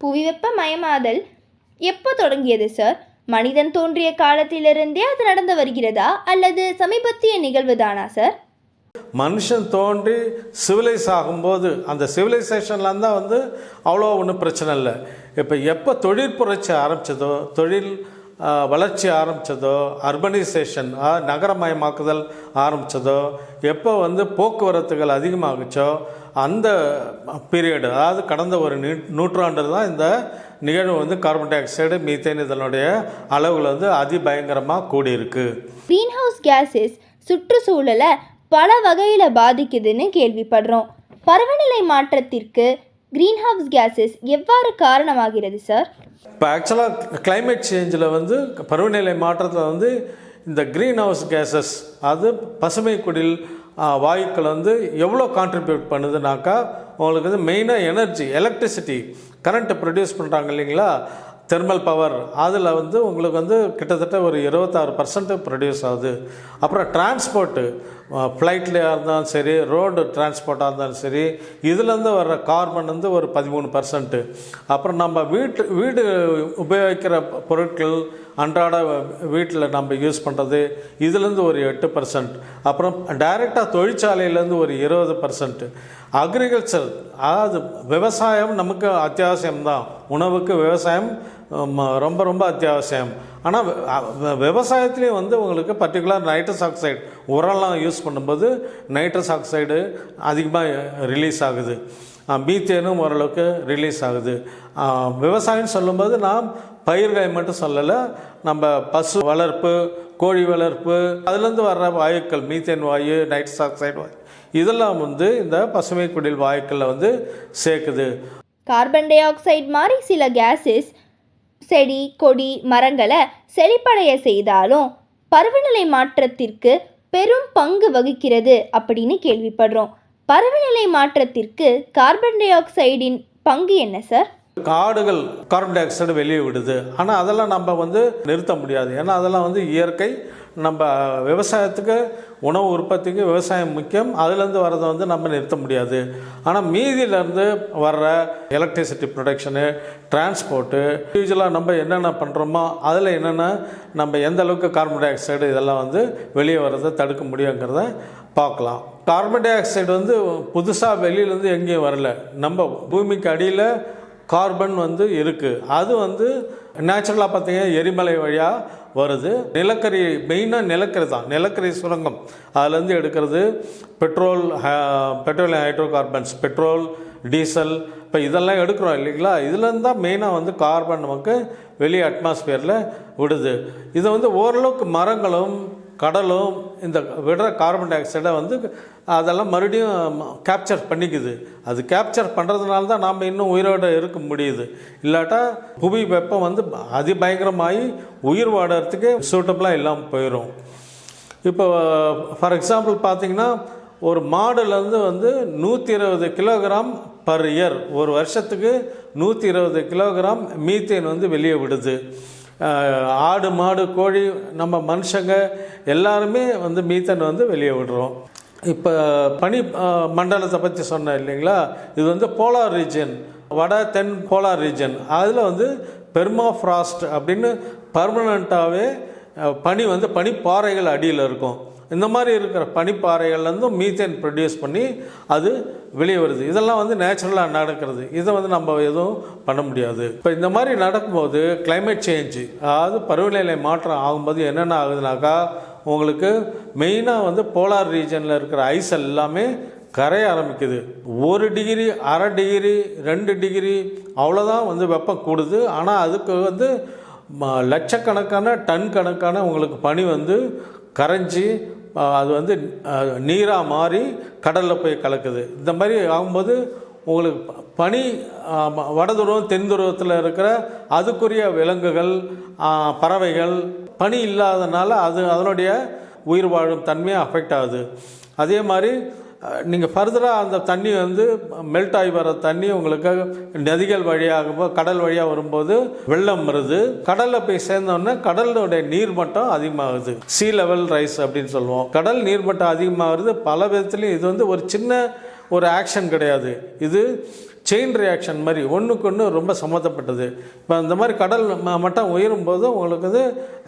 புவி வெப்பமயமாதல் எப்போ தொடங்கியது சார்? மனிதன் தோன்றிய காலத்திலிருந்தே அது நடந்து வருகிறதா? அல்லது சமீபத்திய நிகழ்வுதானா சார்? மனுஷன் தோன்றி சிவிலைஸ் ஆகும்போது அந்த சிவிலைசேஷன்ல தான் வந்து அவ்வளோ ஒன்றும் பிரச்சனை இல்லை. இப்போ எப்போ தொழில் புரட்சி ஆரம்பிச்சதோ தொழில் வளர்ச்சி ஆரம்பிச்சதோ அர்பனைசேஷன் நகரமயமாக்குதல் ஆரம்பிச்சதோ எப்போ வந்து போக்குவரத்துகள் அதிகமாகுச்சோ அந்த பீரியடு அதாவது கடந்த ஒரு நூ நூற்றாண்டில் தான் இந்த நிகழ்வு வந்து கார்பன் டை ஆக்சைடு மீத்தேன் இதனுடைய அளவுகள் வந்து அதிபயங்கரமாக கூடியிருக்கு. க்ரீன் ஹவுஸ் கேஸஸ் சுற்றுச்சூழலை பல வகையில் பாதிக்குதுன்னு கேள்விப்படுறோம். பருவநிலை மாற்றத்திற்கு க்ரீன் ஹவுஸ் கேஸஸ் எவ்வாறு காரணமாகிறது சார் இப்போ ஆக்சுவலாக climate சேஞ்சில் வந்து பருவநிலை மாற்றத்தில் வந்து இந்த க்ரீன் ஹவுஸ் கேஸஸ் அது பசுமை குடில் வாயுக்கள் வந்து எவ்வளோ கான்ட்ரிபியூட் பண்ணுதுனாக்கா உங்களுக்கு வந்து மெயினாக எனர்ஜி எலக்ட்ரிசிட்டி கரண்ட்டை ப்ரொடியூஸ் பண்ணுறாங்க இல்லைங்களா? தெர்மல் பவர் அதில் வந்து உங்களுக்கு வந்து கிட்டத்தட்ட ஒரு இருபத்தாறு பர்சன்ட் ப்ரொடியூஸ் ஆகுது. அப்புறம் டிரான்ஸ்போர்ட்டு ஃப்ளைட்லையாக இருந்தாலும் சரி ரோடு டிரான்ஸ்போர்ட்டாக இருந்தாலும் சரி இதுலேருந்து வர்ற கார்பன் வந்து ஒரு பதிமூணு பர்சன்ட்டு அப்புறம் நம்ம வீட்டு வீடு உபயோகிக்கிற பொருட்கள் அன்றாட வீட்டில் நம்ம யூஸ் பண்ணுறது இதுலேருந்து ஒரு எட்டு பர்சன்ட் அப்புறம் டைரெக்டாக தொழிற்சாலையிலேருந்து ஒரு இருபது பர்சன்ட் அக்ரிகல்ச்சர் அதாவது விவசாயம் நமக்கு அத்தியாவசியம்தான் உணவுக்கு விவசாயம் ரொம்ப ரொம்ப அத்தியாவசியம். ஆனால் விவசாயத்துலேயும் வந்து உங்களுக்கு பர்டிகுலர் நைட்ரஸ் ஆக்சைடு உரம்லாம் யூஸ் பண்ணும்போது நைட்ரஸ் ஆக்சைடு அதிகமாக ரிலீஸ் ஆகுது. மீத்தேனும் ஓரளவுக்கு ரிலீஸ் ஆகுது. விவசாயம்னு விவசாயம் சொல்லும்போது நாம் பயிர்களை மட்டும் சொல்லலை நம்ம பசு வளர்ப்பு கோழி வளர்ப்பு அதுலேருந்து வர்ற வாயுக்கள் மீத்தேன் வாயு நைட்ரஸ் ஆக்சைடு வாயு இதெல்லாம் வந்து இந்த பசுமை குடில் வாயுக்களில் வந்து சேர்க்குது. கார்பன் டை ஆக்சைடு மாதிரி சில கேஸஸ் செடி கொடி மரங்களை செழிப்படைய செய்தாலும் பருவநிலை மாற்றத்திற்கு பெரும் பங்கு வகிக்கிறது அப்படின்னு கேள்விப்படுறோம். பருவநிலை மாற்றத்திற்கு கார்பன் டை ஆக்சைடின் பங்கு என்ன சார்? காடுகள் கார்பன் டை ஆக்சைடு வெளியே விடுது. ஆனால் அதெல்லாம் நம்ம வந்து நிறுத்த முடியாது. ஏன்னா அதெல்லாம் வந்து இயற்கை. நம்ம விவசாயத்துக்கு உணவு உற்பத்திக்கு விவசாயம் முக்கியம். அதுலேருந்து வர்றதை வந்து நம்ம நிறுத்த முடியாது. ஆனால் மீதியிலேருந்து வர்ற எலக்ட்ரிசிட்டி ப்ரொடக்ஷனு டிரான்ஸ்போர்ட்டு யூஸ்வலாக நம்ம என்னென்ன பண்ணுறோமோ அதில் என்னென்ன நம்ம எந்த அளவுக்கு கார்பன் டை ஆக்சைடு இதெல்லாம் வந்து வெளியே வர்றதை தடுக்க முடியுங்கிறத பார்க்கலாம். கார்பன் டை ஆக்சைடு வந்து புதுசாக வெளியிலேருந்து எங்கேயும் வரல. நம்ம பூமிக்கு அடியில் கார்பன் வந்து இருக்குது அது வந்து நேச்சுரலாக பார்த்தீங்கன்னா எரிமலை வழியாக வருது. நிலக்கரி மெயினாக நிலக்கரி தான். நிலக்கரி சுரங்கம். அதுலேருந்து எடுக்கிறது petrol petroleum hydrocarbons petrol diesel இப்போ இதெல்லாம் எடுக்கிறோம் இல்லைங்களா? இதுலேருந்து தான் மெயினாக வந்து கார்பன் நமக்கு வெளியே அட்மாஸ்பியரில் விடுது. இதை வந்து ஓரளவுக்கு மரங்களும் கடலும் இந்த விடுற கார்பன் டை ஆக்சைடை வந்து அதெல்லாம் மறுபடியும் கேப்சர் பண்ணிக்குது. அது கேப்சர் பண்ணுறதுனால தான் நாம் இன்னும் உயிரோடு இருக்க முடியுது. இல்லாட்டா புவி வெப்பம் வந்து அதிபயங்கரமாகி உயிர் வாடுறதுக்கு சூட்டபுளாக இல்லாமல் போயிடும் இப்போ ஃபார் எக்ஸாம்பிள் பார்த்தீங்கன்னா ஒரு மாடுலேருந்து வந்து நூற்றி இருபது கிலோகிராம் பர் இயர் ஒரு வருஷத்துக்கு நூற்றி இருபது கிலோகிராம் மீத்தேன் வந்து வெளியே விடுது. ஆடு மாடு கோழி நம்ம மனுஷங்க எல்லாருமே வந்து மீத்தன் வந்து வெளியே விடுறோம். இப்போ பனி மண்டலத்தை பற்றி சொன்னேன் இல்லைங்களா? இது வந்து போலார் ரீஜன் வட தென் போலார் ரீஜன். அதில் வந்து பெர்மாஃப்ராஸ்ட் அப்படின்னு பர்மனண்ட்டாகவே பனி வந்து பனிப்பாறைகள் அடியில் இருக்கும். இந்த மாதிரி இருக்கிற பனிப்பாறைகள்லேருந்து மீத்தேன் ப்ரொடியூஸ் பண்ணி அது வெளியே வருது. இதெல்லாம் வந்து நேச்சுரலாக நடக்கிறது. இதை வந்து நம்ம எதுவும் பண்ண முடியாது. இப்போ இந்த மாதிரி நடக்கும்போது கிளைமேட் சேஞ்சு அதாவது பருவநிலை மாற்றம் ஆகும்போது என்னென்ன ஆகுதுனாக்கா உங்களுக்கு மெயினாக வந்து போலார் ரீஜனில் இருக்கிற ஐஸ் எல்லாமே கரைய ஆரம்பிக்குது. ஒரு டிகிரி அரை டிகிரி ரெண்டு டிகிரி அவ்வளோதான் வந்து வெப்பம் கூடுது. ஆனால் அதுக்கு வந்து ம- லட்சக்கணக்கான டன் கணக்கான உங்களுக்கு பனி வந்து கரைஞ்சி அது வந்து நீராக மாறி கடலில் போய் கலக்குது. இந்த மாதிரி ஆகும்போது உங்களுக்கு பனி வடதுருவம் தென் துருவத்தில் இருக்கிற அதுக்குரிய விலங்குகள் பறவைகள் பனி இல்லாதனால அது அதனுடைய உயிர் வாழும் தன்மையை அஃபெக்ட் ஆகுது. அதே மாதிரி நீங்கள் ஃபர்தராக அந்த தண்ணி வந்து மெல்ட் ஆகி வர தண்ணி உங்களுக்கு நதிகள் வழியாக கடல் வழியாக வரும்போது வெள்ளம் வருது. கடலில் போய் சேர்ந்தோடனே கடலுடைய நீர்மட்டம் அதிகமாகுது. சீ லெவல் ரைஸ் அப்படின்னு சொல்லுவோம். கடல் நீர்மட்டம் அதிகமாகுது பல விதத்துலையும் இது வந்து ஒரு சின்ன ஒரு ஆக்ஷன் கிடையாது. இது செயின் ரியாக்ஷன் மாதிரி ஒன்றுக்கு ஒன்று ரொம்ப சம்மந்தப்பட்டது. இப்போ இந்த மாதிரி கடல் மட்டம் உயரும் போது உங்களுக்கு வந்து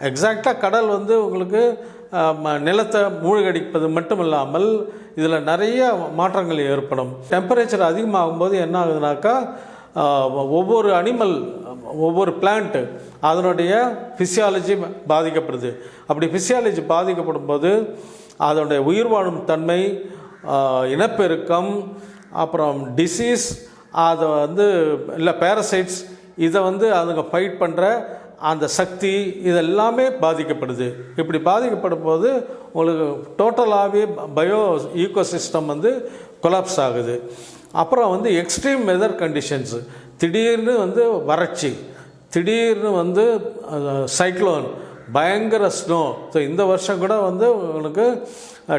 எக்ஸாக்டாக கடல் வந்து உங்களுக்கு நிலத்தை மூழ்கடிப்பது மட்டும் இல்லாமல் இதில் நிறைய மாற்றங்கள் ஏற்படும். டெம்பரேச்சர் அதிகமாகும் போது என்ன ஆகுதுனாக்கா ஒவ்வொரு அனிமல் ஒவ்வொரு பிளான்ட்டு அதனுடைய ஃபிசியாலஜி பாதிக்கப்படுது. அப்படி ஃபிசியாலஜி பாதிக்கப்படும் போது அதனுடைய உயிர் வாழும் தன்மை இனப்பெருக்கம் அப்புறம் டிசீஸ் அதை வந்து இல்லை பேரசைட்ஸ் இதை வந்து அதுங்க ஃபைட் பண்ணுற அந்த சக்தி இதெல்லாமே பாதிக்கப்படுது. இப்படி பாதிக்கப்படும் போது உங்களுக்கு டோட்டலாகவே பயோ ஈகோசிஸ்டம் வந்து கொலாப்ஸ் ஆகுது. அப்புறம் வந்து எக்ஸ்ட்ரீம் வெதர் கண்டிஷன்ஸு. திடீர்னு வந்து வறட்சி. திடீர்னு வந்து சைக்ளோன். பயங்கர ஸ்னோ. ஸோ இந்த வருஷம் கூட வந்து உங்களுக்கு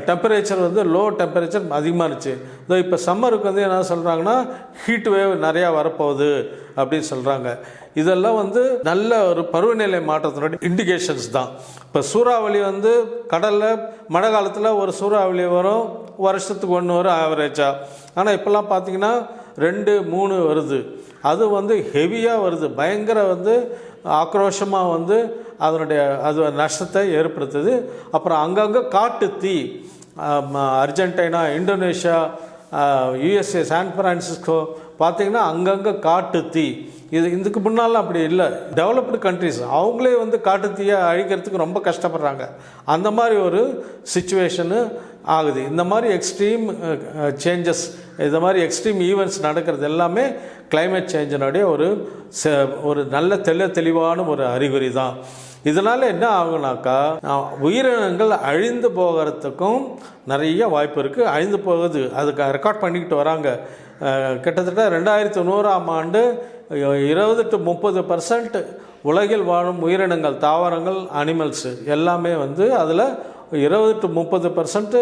டெம்பரேச்சர் வந்து லோ டெம்பரேச்சர் அதிகமாக இருந்துச்சு இதோ இப்போ சம்மருக்கு வந்து என்ன சொல்கிறாங்கன்னா ஹீட் வேவ் நிறையா வரப்போகுது அப்படின்னு சொல்கிறாங்க இதெல்லாம் வந்து நல்ல ஒரு பருவநிலை மாற்றத்தினுடைய இண்டிகேஷன்ஸ் தான். இப்போ சூறாவளி வந்து கடலில் மழை காலத்தில் ஒரு சூறாவளி வரும் வருஷத்துக்கு ஒன்று வரும் ஆவரேஜாக ஆனால் இப்போல்லாம் பார்த்தீங்கன்னா ரெண்டு மூணு வருது. அது வந்து ஹெவியாக வருது. பயங்கர வந்து ஆக்ரோஷமாக வந்து அதனுடைய அது நஷ்டத்தை ஏற்படுத்துது. அப்புறம் அங்கங்கே காட்டு தீ Argentina Indonesia USA San Francisco பார்த்தீங்கன்னா அங்கங்கே காட்டு தீ. இது இதுக்கு முன்னாலாம் அப்படி இல்லை. டெவலப்டு கண்ட்ரிஸ் அவங்களே வந்து காட்டுத்தீயை அழிக்கிறதுக்கு ரொம்ப கஷ்டப்படுறாங்க. அந்த மாதிரி ஒரு சுச்சுவேஷனு ஆகுது. இந்த மாதிரி எக்ஸ்ட்ரீம் சேஞ்சஸ் இந்த மாதிரி எக்ஸ்ட்ரீம் ஈவெண்ட்ஸ் நடக்கிறது எல்லாமே கிளைமேட் சேஞ்சினுடைய ஒரு ச- ஒரு நல்ல தெள்ள தெளிவான ஒரு அறிகுறி தான். இதனால் என்ன ஆகுனாக்கா உயிரினங்கள் அழிந்து போகிறதுக்கும் நிறைய வாய்ப்பு இருக்குது அழிந்து போகுது. அதுக்கு ரெக்கார்ட் பண்ணிக்கிட்டு வராங்க. கிட்டத்தட்ட ரெண்டாயிரத்தி நூறாம் ஆண்டு இருபது டு முப்பது பர்சன்ட் உலகில் வாழும் உயிரினங்கள் தாவரங்கள் அனிமல்ஸு எல்லாமே வந்து அதில் இருபது டு முப்பது பர்சன்ட்டு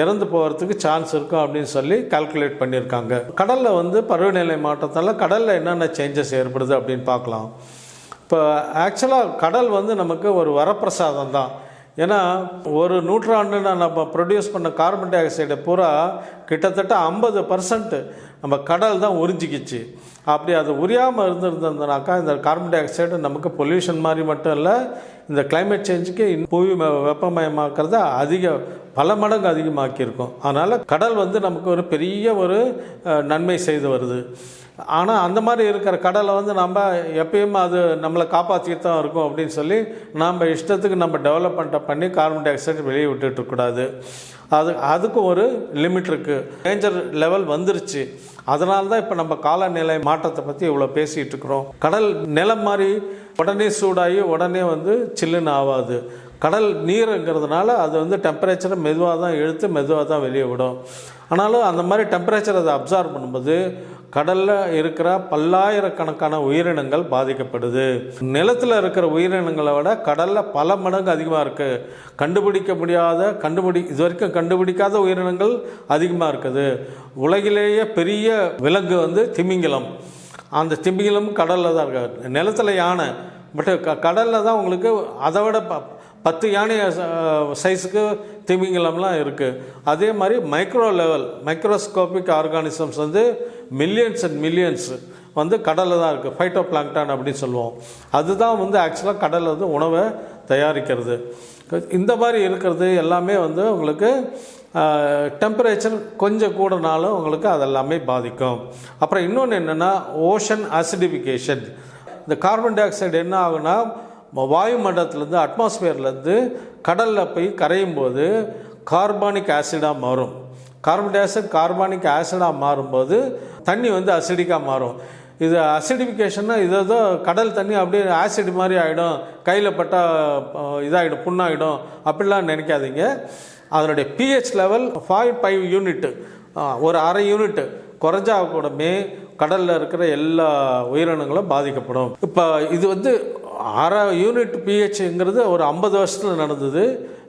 இறந்து போகிறதுக்கு சான்ஸ் இருக்கும் அப்படின்னு சொல்லி கால்குலேட் பண்ணியிருக்காங்க. கடலில் வந்து பருவநிலை மாற்றத்தால் கடலில் என்னென்ன சேஞ்சஸ் ஏற்படுது அப்படின்னு பார்க்கலாம். இப்போ ஆக்சுவலாக கடல் வந்து நமக்கு ஒரு வரப்பிரசாதம் தான். ஏன்னா ஒரு நூற்றாண்டுனா நம்ம ப்ரொடியூஸ் பண்ண கார்பன் டை ஆக்சைடை பூரா கிட்டத்தட்ட ஐம்பது பர்சன்ட் நம்ம கடல் தான் உறிஞ்சிக்கிச்சு. அப்படி அது உரியாமல் இருந்திருந்ததுனாக்கா இந்த கார்பன் டை ஆக்சைடு நமக்கு பொல்யூஷன் மாதிரி மட்டும் இல்லை இந்த கிளைமேட் சேஞ்சுக்கு புவி வெப்பமயமாக்கிறத அதிக பல மடங்கு அதிகமாக்கியிருக்கும். அதனால் கடல் வந்து நமக்கு ஒரு பெரிய ஒரு நன்மை செய்து வருது. ஆனால் அந்த மாதிரி இருக்கிற கடலை வந்து நம்ம எப்பயும் அது நம்மளை காப்பாற்றிட்டு தான் இருக்கும் அப்படின்னு சொல்லி நம்ம இஷ்டத்துக்கு நம்ம டெவலப்மெண்ட்டை பண்ணி கார்பன் டை ஆக்சைடு வெளியே விட்டுட்டு இருக்கக்கூடாது அது அதுக்கும் ஒரு லிமிட் இருக்குது டேஞ்சர் லெவல் வந்துருச்சு. அதனால தான் இப்போ நம்ம காலநிலை மாற்றத்தை பற்றி இவ்வளோ பேசிகிட்டு இருக்கிறோம். கடல் நிலம் மாதிரி உடனே சூடாகி உடனே வந்து சில்லுன்னு ஆகாது கடல் நீருங்கிறதுனால அது வந்து டெம்பரேச்சரை மெதுவாக தான் இழுத்து மெதுவாக தான் வெளியே விடும். ஆனாலும் அந்த மாதிரி டெம்பரேச்சர் அதை அப்சார்ப் பண்ணும்போது கடலில் இருக்கிற பல்லாயிரக்கணக்கான உயிரினங்கள் பாதிக்கப்படுது. நிலத்தில் இருக்கிற உயிரினங்களை விட கடலில் பல மடங்கு அதிகமாக இருக்குது கண்டுபிடிக்க முடியாத கண்டுபிடி இது வரைக்கும் கண்டுபிடிக்காத உயிரினங்கள் அதிகமாக இருக்குது. உலகிலேயே பெரிய விலங்கு வந்து திமிங்கிலம். அந்த திமிங்கிலம் கடலில் தான் இருக்காது நிலத்தில் யானை பட் க கடலில் தான் உங்களுக்கு அதை விட ப பத்து யானை சைஸுக்கு திமிங்கிலம்லாம் இருக்குது அதே மாதிரி மைக்ரோ லெவல் மைக்ரோஸ்கோபிக் ஆர்கானிசம்ஸ் வந்து மில்லியன்ஸ் அண்ட் மில்லியன்ஸ் வந்து கடலில் தான் இருக்குது ஃபைட்டோ பிளாங்டான் அப்படின்னு சொல்லுவோம். அதுதான் வந்து ஆக்சுவலாக கடலில் வந்து உணவை தயாரிக்கிறது. இந்த மாதிரி இருக்கிறது எல்லாமே வந்து உங்களுக்கு டெம்பரேச்சர் கொஞ்சம் கூடனாலும் உங்களுக்கு அதெல்லாமே பாதிக்கும். அப்புறம் இன்னொன்று என்னென்னா ஓஷன் அசிடிஃபிகேஷன் இந்த கார்பன் டை ஆக்சைடு என்ன ஆகுனா வாயுமண்டலத்துலேருந்து அட்மாஸ்பியர்லேருந்து கடலில் போய் கரையும் போது கார்பானிக் ஆசிடாக மாறும். கார்பன் டை ஆக்சைடு கார்பானிக் ஆசிடாக மாறும்போது தண்ணி வந்து அசிடிக்காக மாறும். இது அசிடிஃபிகேஷன்னா இது ஏதோ கடல் தண்ணி அப்படியே ஆசிட் மாதிரி ஆகிடும் கையில் பட்டால் இதாகிடும் புண்ணாகிடும் அப்படிலாம் நினைக்காதீங்க. அதனுடைய pH level five five unit ஒரு அரை யூனிட்டு குறைஞ்சா கூடமே கடலில் இருக்கிற எல்லா உயிரினங்களும் பாதிக்கப்படும். இப்போ இது வந்து அரை யூனிட் பிஹெச்ங்கிறது ஒரு ஐம்பது வருஷத்தில் நடந்தது.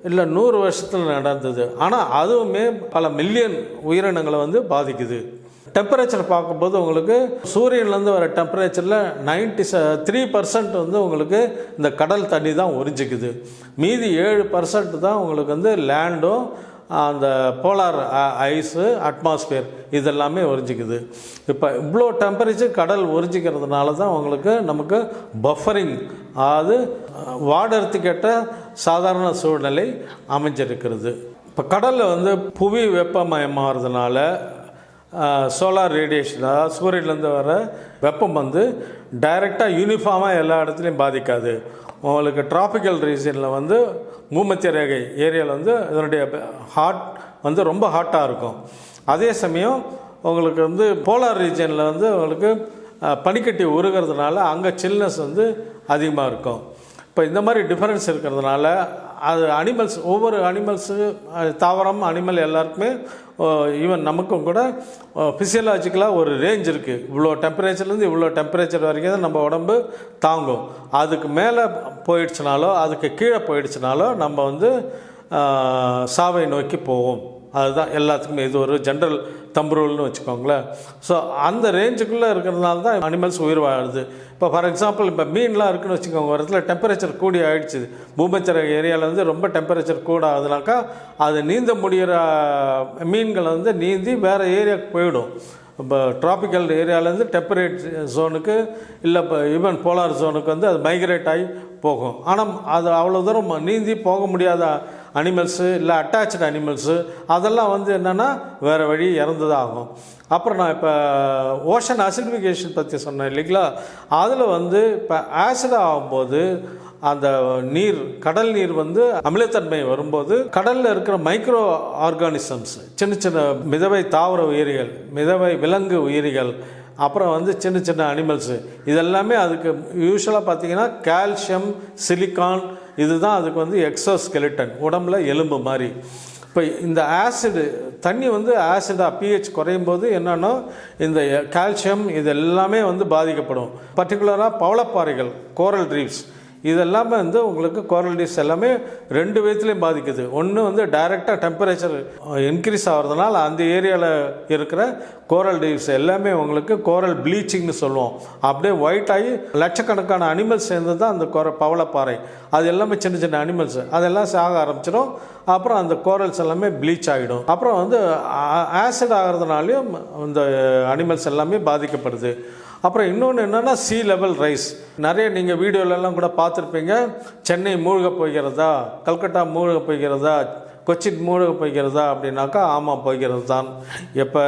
இல்லை நூறு வருஷத்தில் நடந்தது. ஆனால் அதுவுமே பல மில்லியன் உயிரினங்களை வந்து பாதிக்குது. டெம்பரேச்சர் பார்க்கும்போது உங்களுக்கு சூரியன்லேருந்து வர டெம்பரேச்சரில் நைன்டி ச த்ரீ பர்சன்ட் வந்து உங்களுக்கு இந்த கடல் தண்ணி தான் உறிஞ்சிக்குது. மீதி ஏழு பர்சன்ட் தான் உங்களுக்கு வந்து லேண்டும் அந்த போலார் ஐஸு அட்மாஸ்பியர் இதெல்லாமே உறிஞ்சிக்குது. இப்போ இவ்வளோ டெம்பரேச்சர் கடல் உறிஞ்சிக்கிறதுனால தான் உங்களுக்கு நமக்கு பஃபரிங் அதாவது வாடறதுக்கேற்ற சாதாரண சூழ்நிலை அமைஞ்சிருக்கிறது. இப்போ கடலில் வந்து புவி வெப்பமயமாகிறதுனால சோலார் ரேடியேஷன் அதாவது சூரியன்லேருந்து வர வெப்பம் வந்து டைரெக்டாக யூனிஃபார்மாக எல்லா இடத்துலையும் பாதிக்காது. உங்களுக்கு டிராபிக்கல் ரீஜனில் வந்து பூமத்திய ரேகை ஏரியாவில் வந்து இதனுடைய ஹாட் வந்து ரொம்ப ஹாட்டாக இருக்கும். அதே சமயம் உங்களுக்கு வந்து போலார் ரீஜனில் வந்து உங்களுக்கு பனிக்கட்டி உருகிறதுனால அங்கே சில்னஸ் வந்து அதிகமாக இருக்கும். இப்போ இந்த மாதிரி டிஃப்ரென்ஸ் இருக்கிறதுனால அது அனிமல்ஸ் ஒவ்வொரு அனிமல்ஸு தாவரம் அனிமல் எல்லாருக்குமே ஈவன் நமக்கும் கூட ஃபிசியலாஜிக்கலாக ஒரு ரேஞ்ச் இருக்குது இவ்வளோ டெம்பரேச்சர்லேருந்து இவ்வளோ டெம்பரேச்சர் வரைக்கும் தான் நம்ம உடம்பு தாங்கும். அதுக்கு மேலே போயிடுச்சுனாலோ அதுக்கு கீழே போயிடுச்சுனாலோ நம்ம வந்து சாவை நோக்கி போவோம் அதுதான் எல்லாத்துக்குமே. இது ஒரு ஜென்ரல் தம்புரூல்னு வச்சுக்கோங்களேன். ஸோ அந்த ரேஞ்சுக்குள்ளே இருக்கிறதுனால தான் அனிமல்ஸ் உயிர் வாழுது. இப்போ ஃபார் எக்ஸாம்பிள் இப்போ மீன்லாம் இருக்குன்னு வச்சுக்கோங்க ஒரு இடத்துல டெம்பரேச்சர் கூடி ஆயிடுச்சு. பூமச்சர ஏரியாவில் வந்து ரொம்ப டெம்பரேச்சர் கூட ஆகுதுனாக்கா அது நீந்த முடிகிற மீன்களை வந்து நீந்தி வேறு ஏரியாவுக்கு போயிடும். இப்போ டிராபிக்கல் ஏரியாவிலேருந்து டெம்பரேட் ஜோனுக்கு இல்லை இப்போ ஈவன் போலார் ஜோனுக்கு வந்து அது மைக்ரேட் ஆகி போகும். ஆனால் அது அவ்வளோ தூரம் நீந்தி போக முடியாத? அனிமல்ஸு இல்லை அட்டாச்சு அனிமல்ஸு அதெல்லாம் வந்து என்னென்னா வேறு வழி இறந்து தான் ஆகும் அப்புறம் நான் இப்போ ஓஷன் அசிடிஃபிகேஷன் பற்றி சொன்னேன் இல்லைங்களா? அதில் வந்து இப்போ ஆசிட் ஆகும்போது அந்த நீர் கடல் நீர் வந்து அமிலத்தன்மை வரும்போது கடலில் இருக்கிற மைக்ரோ ஆர்கானிசம்ஸ் சின்ன சின்ன மிதவை தாவர உயிரிகள் மிதவை விலங்கு உயிரிகள் அப்புறம் வந்து சின்ன சின்ன அனிமல்ஸு இதெல்லாமே அதுக்கு யூஸ்வலாக பார்த்தீங்கன்னா கால்சியம் சிலிக்கான் இதுதான் அதுக்கு வந்து எக்ஸோஸ்கெலிட்டன் உடம்புல எலும்பு மாதிரி. இப்போ இந்த ஆசிடு தண்ணி வந்து ஆசிடாக பிஹெச் குறையும் போது என்னென்னா இந்த கால்சியம் இது எல்லாமே வந்து பாதிக்கப்படும். பர்டிகுலராக பவளப்பாறைகள் கோரல் ட்ரீவ்ஸ் இதெல்லாமே வந்து உங்களுக்கு கோரல் ரீஃப்ஸ் எல்லாமே ரெண்டு விதத்துலேயும் பாதிக்குது. ஒன்று வந்து டைரெக்டாக டெம்பரேச்சர் இன்க்ரீஸ் ஆகிறதுனால அந்த ஏரியாவில் இருக்கிற கோரல் ரீஃப்ஸ் எல்லாமே உங்களுக்கு கோரல் ப்ளீச்சிங்னு சொல்லுவோம். அப்படியே ஒயிட் ஆகி லட்சக்கணக்கான அனிமல்ஸ் சேர்ந்து தான் அந்த கோர பவளப்பாறை. அது எல்லாமே சின்ன சின்ன அனிமல்ஸ் அதெல்லாம் சாக ஆரம்பிச்சிடும். அப்புறம் அந்த கோரல்ஸ் எல்லாமே ப்ளீச் ஆகிடும். அப்புறம் வந்து ஆசிட் ஆகிறதுனாலையும் இந்த அனிமல்ஸ் எல்லாமே பாதிக்கப்படுது. அப்புறம் இன்னொன்று என்னென்னா சி லெவல் ரைஸ் நிறைய நீங்கள் வீடியோலெல்லாம் கூட பார்த்துருப்பீங்க. சென்னை மூழ்க போகிறதா? கல்கட்டா மூழ்க போகிறதா? கொச்சின் மூழ்க போகிறதா? அப்படின்னாக்கா ஆமாம் போகிறது தான் எப்போ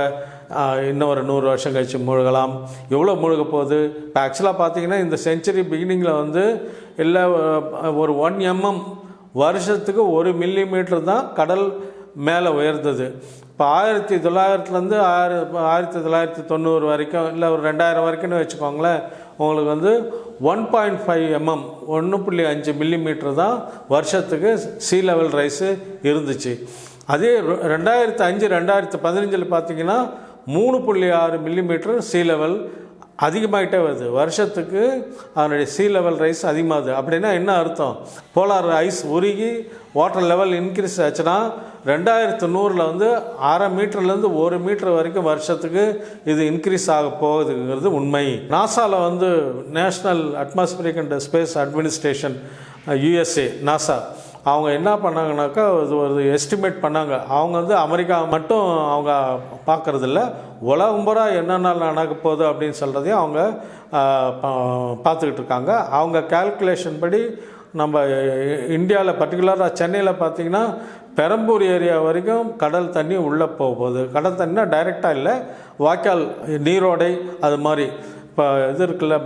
இன்னும் ஒரு நூறு வருஷம் கழித்து மூழ்கலாம். எவ்வளோ மூழ்க போகுது? இப்போ ஆக்சுவலாக பார்த்தீங்கன்னா இந்த செஞ்சுரி பிகினிங்கில் வந்து இல்லை ஒரு ஒன் எம்எம் வருஷத்துக்கு ஒரு மில்லி மீட்டர் தான் கடல் மேலே உயர்ந்தது. இப்போ ஆயிரத்தி தொள்ளாயிரத்துலேருந்து ஆயிர ஆயிரத்தி தொள்ளாயிரத்தி தொண்ணூறு வரைக்கும் இல்லை ஒரு ரெண்டாயிரம் வரைக்கும்னு வச்சுக்கோங்களேன் உங்களுக்கு வந்து ஒன் பாயிண்ட் ஃபைவ் எம்எம் ஒன்று புள்ளி அஞ்சு மில்லி மீட்டர் தான் வருஷத்துக்கு சீ லெவல் ரைஸு இருந்துச்சு. அதே ரெ- ரெண்டாயிரத்து அஞ்சு ரெண்டாயிரத்து பதினஞ்சில் பார்த்தீங்கன்னா மூணு புள்ளி ஆறு மில்லி மீட்டர் சீ லெவல் அதிகமாகிட்டே வருது. வருஷத்துக்கு அதனுடைய சீ லெவல் ரைஸ் அதிகமாகுது. அப்படின்னா என்ன அர்த்தம்? போலார் ஐஸ் உருகி வாட்டர் லெவல் இன்க்ரீஸ் ஆச்சுன்னா ரெண்டாயிரத்து நூறில் வந்து அரை மீட்டர்லேருந்து ஒரு மீட்டர் வரைக்கும் வருஷத்துக்கு இது இன்க்ரீஸ் ஆக போகுதுங்கிறது உண்மை. நாசாவில் வந்து national atmospheric and space administration USA NASA அவங்க என்ன பண்ணாங்கனாக்கா இது ஒரு எஸ்டிமேட் பண்ணாங்க. அவங்க வந்து அமெரிக்கா மட்டும் அவங்க பார்க்கறதில்ல. உலகம் பூரா என்னென்ன நடக்க போகுது அப்படின்னு சொல்கிறதையும் அவங்க பா- பார்த்துக்கிட்டு இருக்காங்க. அவங்க கால்குலேஷன் படி நம்ம இந்தியாவில் பர்டிகுலராக சென்னையில் பார்த்தீங்கன்னா பெரம்பூர் ஏரியா வரைக்கும் கடல் தண்ணி உள்ளே போக போகுது. கடல் தண்ணினா டைரெக்டாக இல்லை வாய்க்கால் நீரோடை அது மாதிரி. இப்போ இது இருக்குல்ல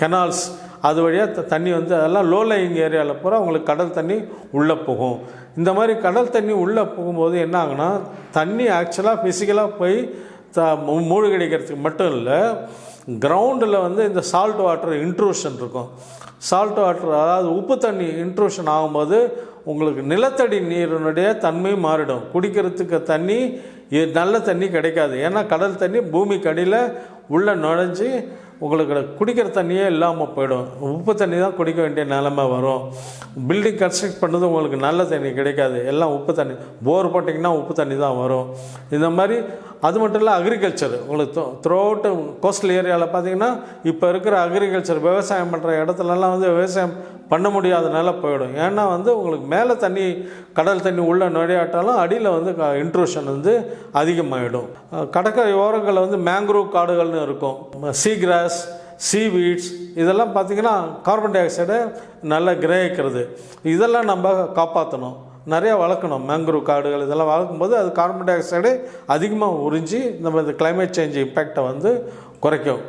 கெனால்ஸ் அது வழியாக தண்ணி வந்து அதெல்லாம் லோ லையிங் ஏரியாவில் பூரா உங்களுக்கு கடல் தண்ணி உள்ளே போகும். இந்த மாதிரி கடல் தண்ணி உள்ளே போகும்போது என்ன ஆகுனா தண்ணி ஆக்சுவலாக ஃபிசிக்கலாக போய் த மூழ்கடிக்கிறதுக்கு மட்டும் இல்லை கிரவுண்டில் வந்து இந்த சால்ட் வாட்டர் இன்ட்ரூஷன் இருக்கும். சால்ட் வாட்டர் அதாவது உப்பு தண்ணி இன்ட்ரூஷன் ஆகும்போது உங்களுக்கு நிலத்தடி நீரினுடைய தன்மை மாறிடும். குடிக்கிறதுக்கு தண்ணி நல்ல தண்ணி கிடைக்காது. ஏன்னா கடல் தண்ணி பூமிக்கு அடியில் உள்ளே நுழைஞ்சி உங்களுக்கு குடிக்கிற தண்ணியே இல்லாமல் போயிடும். உப்பு தண்ணி தான் குடிக்க வேண்டிய நிலமை வரும். பில்டிங் கன்ஸ்ட்ரக்ட் பண்ணது உங்களுக்கு நல்ல தண்ணி கிடைக்காது. எல்லாம் உப்பு தண்ணி போர் போட்டிங்கன்னா உப்பு தண்ணி தான் வரும். இந்த மாதிரி அது மட்டும் இல்லை அக்ரிகல்ச்சர் உங்களுக்கு த்ரோ அவுட்டு கோஸ்டல் ஏரியாவில் பார்த்தீங்கன்னா இப்போ இருக்கிற அக்ரிகல்ச்சர் விவசாயம் பண்ணுற இடத்துலலாம் வந்து விவசாயம் பண்ண முடியாத நிலை போயிடும். ஏன்னா வந்து உங்களுக்கு மேலே தண்ணி கடல் தண்ணி உள்ள நுழையாட்டாலும் அடியில் வந்து இன்ட்ரூஷன் வந்து அதிகமாகிடும் கடற்கரை ஓரங்களில் வந்து மேங்க்ரோவ் காடுகள்னு இருக்கும். சீக்ராஸ் சீவீட்ஸ் இதெல்லாம் பார்த்திங்கன்னா கார்பன் டை ஆக்சைடை நல்லா கிரகிக்கிறது. இதெல்லாம் நம்ம காப்பாற்றணும் நிறையா வளர்க்கணும். மேங்க்ரோவ் காடுகள் இதெல்லாம் வளர்க்கும்போது அது கார்பன் டை ஆக்சைடு அதிகமாக உறிஞ்சி நம்ம இந்த கிளைமேட் சேஞ்ச் இம்பேக்டை வந்து குறைக்கும்.